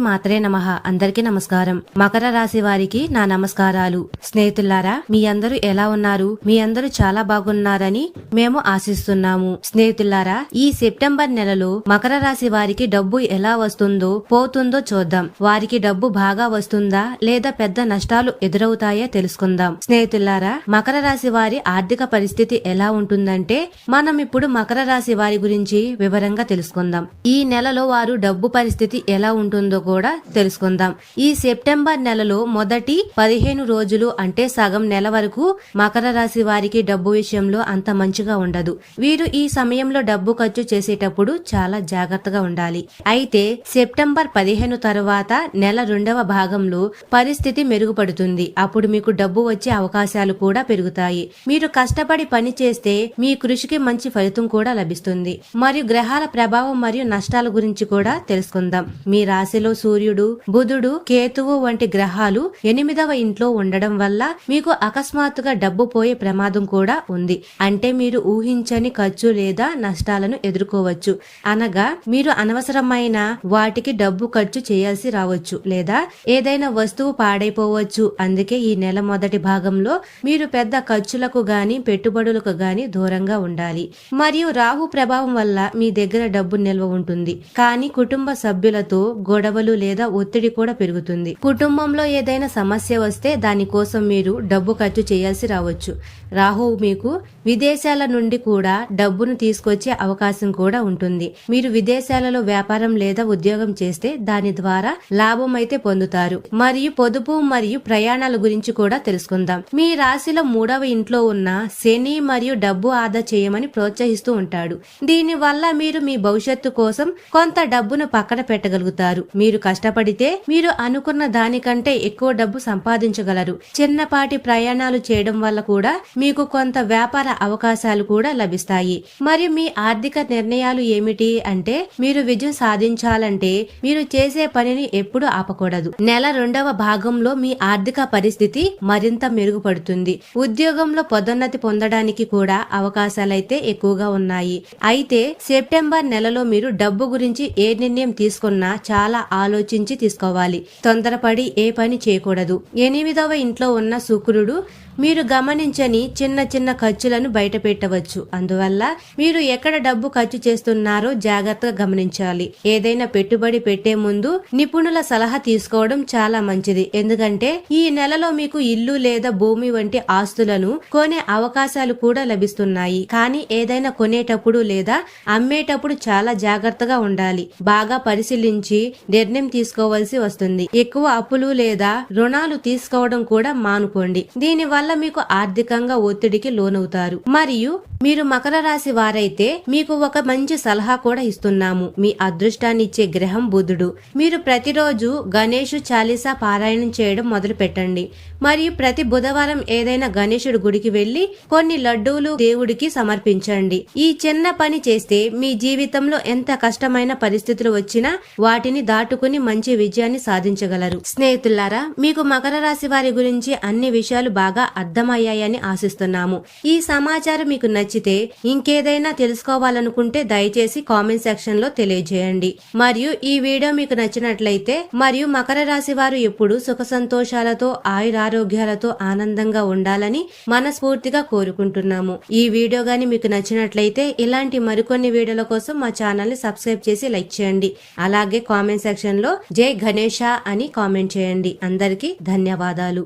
మాత్రే నమ. అందరికీ నమస్కారం. మకర రాశి వారికి నా నమస్కారాలు. స్నేహితులారా మీ అందరూ ఎలా ఉన్నారు? మీ అందరూ చాలా బాగున్నారని మేము ఆశిస్తున్నాము. స్నేహితులారా ఈ సెప్టెంబర్ నెలలో మకర రాశి వారికి డబ్బు ఎలా వస్తుందో పోతుందో చూద్దాం. వారికి డబ్బు బాగా వస్తుందా లేదా పెద్ద నష్టాలు ఎదురవుతాయో తెలుసుకుందాం. స్నేహితులారా మకర రాశి వారి ఆర్థిక పరిస్థితి ఎలా ఉంటుందంటే మనం ఇప్పుడు మకర రాశి వారి గురించి వివరంగా తెలుసుకుందాం. ఈ నెలలో వారు డబ్బు పరిస్థితి ఎలా ఉంటుందో కూడా తెలుసుకుందాం. ఈ సెప్టెంబర్ నెలలో మొదటి పదిహేను రోజులు అంటే సగం నెల వరకు మకర రాశి వారికి డబ్బు విషయంలో అంత మంచిగా ఉండదు. వీరు ఈ సమయంలో డబ్బు ఖర్చు చేసేటప్పుడు చాలా జాగ్రత్తగా ఉండాలి. అయితే సెప్టెంబర్ పదిహేను తర్వాత నెల రెండవ భాగంలో పరిస్థితి మెరుగుపడుతుంది. అప్పుడు మీకు డబ్బు వచ్చే అవకాశాలు కూడా పెరుగుతాయి. మీరు కష్టపడి పని చేస్తే మీ కృషికి మంచి ఫలితం కూడా లభిస్తుంది. మరియు గ్రహాల ప్రభావం మరియు నష్టాల గురించి కూడా తెలుసుకుందాం. మీ రాశిలో సూర్యుడు బుధుడు కేతువు వంటి గ్రహాలు ఎనిమిదవ ఇంట్లో ఉండడం వల్ల మీకు అకస్మాత్తుగా డబ్బు పోయే ప్రమాదం కూడా ఉంది. అంటే మీరు ఊహించని ఖర్చు లేదా నష్టాలను ఎదుర్కోవచ్చు. అనగా మీరు అనవసరమైన వాటికి డబ్బు ఖర్చు చేయాల్సి రావచ్చు లేదా ఏదైనా వస్తువు పాడైపోవచ్చు. అందుకే ఈ నెల మొదటి భాగంలో మీరు పెద్ద ఖర్చులకు గాని పెట్టుబడులకు గాని దూరంగా ఉండాలి. మరియు రాహు ప్రభావం వల్ల మీ దగ్గర డబ్బు నిల్వ ఉంటుంది. కానీ కుటుంబ సభ్యులతో గొడవలు లేదా ఒత్తిడి కూడా పెరుగుతుంది. కుటుంబంలో ఏదైనా సమస్య వస్తే దానికోసం మీరు డబ్బు ఖర్చు చేయాల్సి రావచ్చు. రాహువు మీకు విదేశాల నుండి కూడా డబ్బును తీసుకొచ్చే అవకాశం కూడా ఉంటుంది. మీరు విదేశాలలో వ్యాపారం లేదా ఉద్యోగం చేస్తే దాని ద్వారా లాభం అయితే పొందుతారు. మరియు పొదుపు మరియు ప్రయాణాల గురించి కూడా తెలుసుకుందాం. మీ రాశిలో మూడవ ఇంట్లో ఉన్న శని మరియు డబ్బు ఆదా చేయమని ప్రోత్సహిస్తూ ఉంటాడు. దీని వల్ల మీరు మీ భవిష్యత్తు కోసం కొంత డబ్బును పక్కన పెట్టగలుగుతారు. మీరు మీరు కష్టపడితే మీరు అనుకున్న దానికంటే ఎక్కువ డబ్బు సంపాదించగలరు. చిన్నపాటి ప్రయాణాలు చేయడం వల్ల కూడా మీకు కొంత వ్యాపార అవకాశాలు కూడా లభిస్తాయి. మరియు మీ ఆర్థిక నిర్ణయాలు ఏమిటి? అంటే మీరు విజయం సాధించాలంటే మీరు చేసే పనిని ఎప్పుడు ఆపకూడదు. నెల రెండవ భాగంలో మీ ఆర్థిక పరిస్థితి మరింత మెరుగుపడుతుంది. ఉద్యోగంలో పదోన్నతి పొందడానికి కూడా అవకాశాలైతే ఎక్కువగా ఉన్నాయి. అయితే సెప్టెంబర్ నెలలో మీరు డబ్బు గురించి ఏ నిర్ణయం తీసుకున్నా చాలా ఆలోచించి తీసుకోవాలి. తొందరపడి ఏ పని చేయకూడదు. ఎనిమిదవ ఇంట్లో ఉన్న శుక్రుడు మీరు గమనించని చిన్న చిన్న ఖర్చులను బయట పెట్టవచ్చు. అందువల్ల మీరు ఎక్కడ డబ్బు ఖర్చు చేస్తున్నారో జాగ్రత్తగా గమనించాలి. ఏదైనా పెట్టుబడి పెట్టే ముందు నిపుణుల సలహా తీసుకోవడం చాలా మంచిది. ఎందుకంటే ఈ నెలలో మీకు ఇల్లు లేదా భూమి వంటి ఆస్తులను కొనే అవకాశాలు కూడా లభిస్తున్నాయి. కానీ ఏదైనా కొనేటప్పుడు లేదా అమ్మేటప్పుడు చాలా జాగ్రత్తగా ఉండాలి. బాగా పరిశీలించి నిర్ణయం తీసుకోవాల్సి వస్తుంది. ఎక్కువ అప్పులు లేదా రుణాలు తీసుకోవడం కూడా మానుకోండి. దీని వల్ల మీకు ఆర్థికంగా ఒత్తిడికి లోనవుతారు. మరియు మీరు మకర రాశి వారైతే మీకు ఒక మంచి సలహా కూడా ఇస్తున్నాము. మీ అదృష్టాన్ని ఇచ్చే గ్రహం బుధుడు. మీరు ప్రతిరోజు గణేషు చాలీసా పారాయణం చేయడం మొదలు పెట్టండి. మరియు ప్రతి బుధవారం ఏదైనా గణేశుడి గుడికి వెళ్ళి కొన్ని లడ్డూలు దేవుడికి సమర్పించండి. ఈ చిన్న పని చేస్తే మీ జీవితంలో ఎంత కష్టమైన పరిస్థితులు వచ్చినా వాటిని దాటుకుని మంచి విజయాన్ని సాధించగలరు. స్నేహితులారా మీకు మకర రాశి వారి గురించి అన్ని విషయాలు బాగా అర్థమయ్యాయని ఆశిస్తున్నాము. ఈ సమాచారం మీకు నచ్చి నచ్చితే ఇంకేదైనా తెలుసుకోవాలనుకుంటే దయచేసి కామెంట్ సెక్షన్లో తెలియజేయండి. మరియు ఈ వీడియో మీకు నచ్చినట్లయితే మరియు మకర రాశి వారు ఎప్పుడు సుఖ సంతోషాలతో ఆయురారోగ్యాలతో ఆనందంగా ఉండాలని మనస్ఫూర్తిగా కోరుకుంటున్నాము. ఈ వీడియో గాని మీకు నచ్చినట్లయితే ఇలాంటి మరికొన్ని వీడియోల కోసం మా ఛానల్ని సబ్స్క్రైబ్ చేసి లైక్ చేయండి. అలాగే కామెంట్ సెక్షన్లో జై గణేష అని కామెంట్ చేయండి. అందరికీ ధన్యవాదాలు.